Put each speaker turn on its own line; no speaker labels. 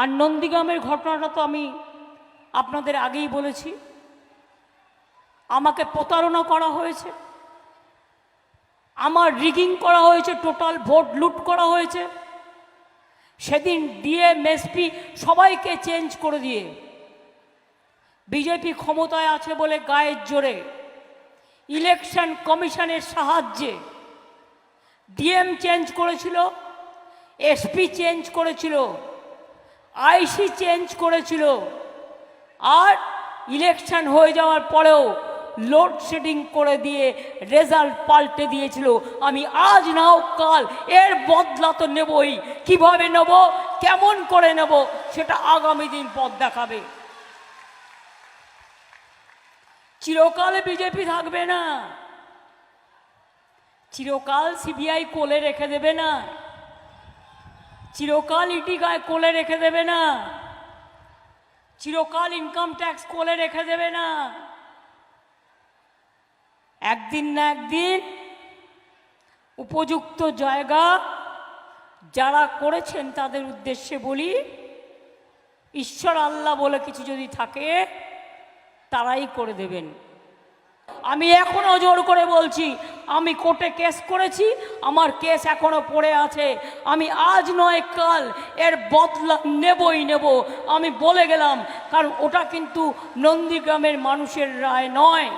আর নন্দীগ্রামের ঘটনাটা তো আমি আপনাদের আগেই বলেছি। আমাকে প্রতারণা করা হয়েছে। আমার রিগিং করা হয়েছে টোটাল ভোট লুট করা হয়েছে। সেদিন ডিএম এসপি সবাইকে চেঞ্জ করে দিয়ে বিজেপি ক্ষমতায় আছে বলে গায়ের জোরে ইলেকশন কমিশনের সাহায্যে ডিএম চেঞ্জ করেছিল এসপি চেঞ্জ করেছিল। আইসি চেঞ্জ করেছিল। আর ইলেকশন হয়ে যাওয়ার পরেও লোডশেডিং করে দিয়ে রেজাল্ট পাল্টে দিয়েছিল। আমি আজ নাও কাল এর বদলা তো নেবই। কীভাবে নেব? কেমন করে নেব? সেটা আগামী দিন পথ দেখাবে। চিরকাল বিজেপি থাকবে না। চিরকাল সিবিআই কোলে রেখে দেবে না। চিরকাল ইটি গায়ে কোলে রেখে দেবে না। চিরকাল ইনকাম ট্যাক্স কোলে রেখে দেবে না। একদিন না একদিন উপযুক্ত জায়গা যারা করেছেন তাদের উদ্দেশ্যে বলি, ঈশ্বর আল্লাহ বলে কিছু যদি থাকে, তারাই করে দেবেন। আমি এখনও জোর করে বলছি আমি কোর্টে কেস করেছি, আমার কেস এখনও পড়ে আছে। আমি আজ নয়, কাল এর বদলা নেবই নেব। আমি বলে গেলাম, কারণ ওটা কিন্তু নন্দীগ্রামের মানুষের রায় নয়।